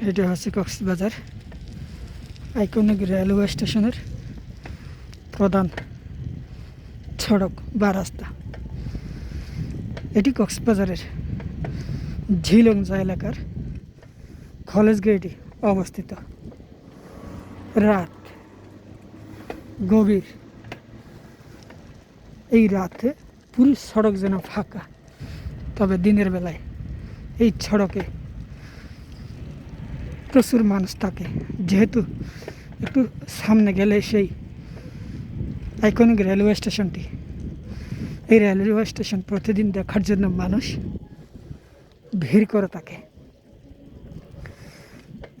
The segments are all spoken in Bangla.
এটা হচ্ছে কক্সবাজার আইকনিক রেলওয়ে স্টেশনের প্রধান সড়ক বা রাস্তা। এটি কক্সবাজারের ঝিলংজা এলাকার কলেজ গেটে অবস্থিত। রাত গভীর। এই রাতে পুরো সড়ক যেন ফাঁকা, তবে দিনের বেলায় এই সড়কে প্রচুর মানুষ থাকে। যেহেতু একটু সামনে গেলে সেই আইকনিক রেলওয়ে স্টেশনটি এই রেলওয়ে স্টেশন প্রতিদিন দেখার জন্য মানুষ ভিড় করে থাকে।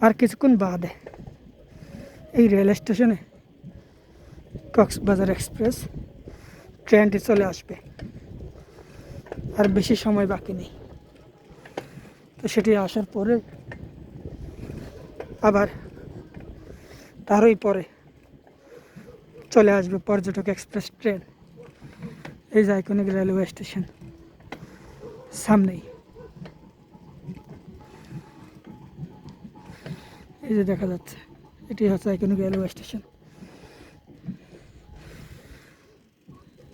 আর কিছুক্ষণ বাদে এই রেল স্টেশনে কক্সবাজার এক্সপ্রেস ট্রেনটি চলে আসবে। আর বেশি সময় বাকি নেই। তো সেটি আসার পরে আবার তারই পরে চলে আসবে পর্যটক এক্সপ্রেস ট্রেন। এই যে আইকনিক রেলওয়ে স্টেশন। সামনেই। এই যে দেখা যাচ্ছে এটি হচ্ছে আইকনিক রেলওয়ে স্টেশন।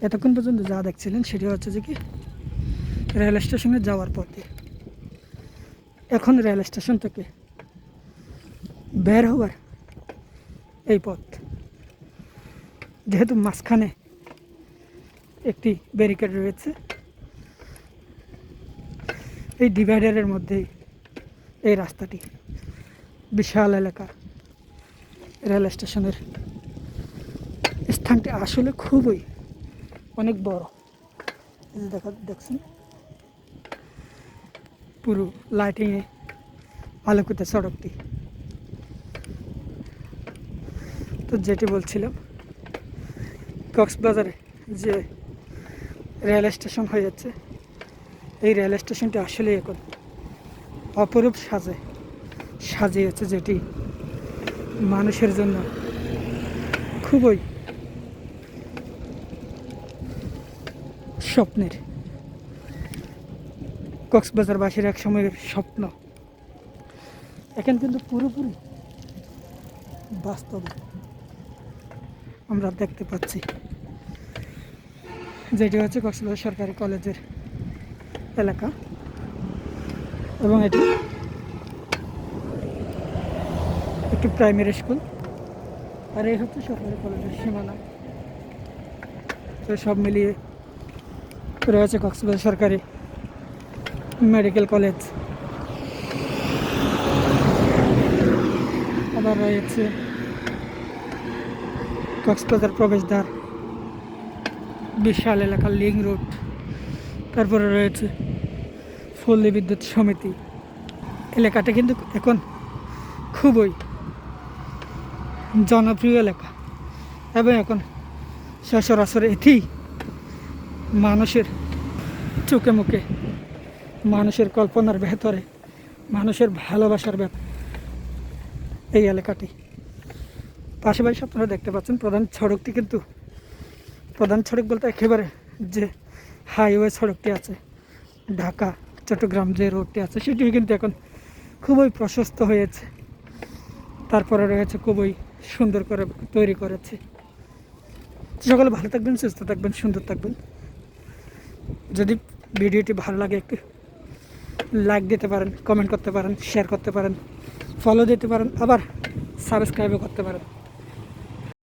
এতক্ষণ পর্যন্ত যা দেখছিলেন সেটি হচ্ছে যে কি, রেল স্টেশনে যাওয়ার পথে। এখন রেল স্টেশন থেকে বের হওয়ার এই পথ। যেহেতু মাঝখানে একটি ব্যারিকেড রয়েছে, এই ডিভাইডারের মধ্যেই এই রাস্তাটি বিশাল এলাকা। রেল স্টেশনের স্থানটি আসলে খুবই অনেক বড়। দেখা, দেখছেন? পুরো লাইটিংয়ে আলোকিত সড়কটি। তো যেটি বলছিলাম, কক্সবাজারে যে রেল স্টেশন হয়ে যাচ্ছে, এই রেল স্টেশনটি আসলে এখন অপরূপ সাজে, সাজিয়েছে যেটি মানুষের জন্য খুবই স্বপ্নের। কক্সবাজারবাসীর এক সময়ের স্বপ্ন। এখন কিন্তু পুরোপুরি বাস্তবে। আমরা দেখতে পাচ্ছি। যেটি হচ্ছে কক্সবাজার সরকারি কলেজের এলাকা। এবং এটি একটি প্রাইমারি স্কুল। আর এই হচ্ছে সরকারি কলেজের সীমানা। তো সব মিলিয়ে রয়েছে কক্সবাজার সরকারি মেডিকেল কলেজ। আবার রয়েছে কক্সবাজার প্রবেশদ্বার, বিশাল এলাকা লিং রোড, তারপরে রয়েছে পল্লী বিদ্যুৎ সমিতি। এলাকাটা কিন্তু এখন খুবই জনপ্রিয় এলাকা এবং এখন সচরাচর এটি মানুষের চোখে মুখে, মানুষের কল্পনার ভেতরে, মানুষের ভালোবাসার ব্যাপার এই এলাকাটি। পাশাপাশি আপনারা দেখতে পাচ্ছেন। প্রধান সড়কটি কিন্তু, প্রধান সড়ক বলতে একেবারে যে হাইওয়ে সড়কটি আছে, ঢাকা, চট্টগ্রাম যে রোডটি আছে, সেটিও কিন্তু এখন খুবই প্রশস্ত হয়েছে। তারপরে রয়েছে খুবই সুন্দর করে তৈরি করেছে। সকলে ভালো থাকবেন, সুস্থ থাকবেন, সুন্দর থাকবেন। যদি ভিডিওটি ভালো লাগে একটু লাইক দিতে পারেন কমেন্ট করতে পারেন শেয়ার করতে পারেন ফলো দিতে পারেন, আবার সাবস্ক্রাইবও করতে পারেন।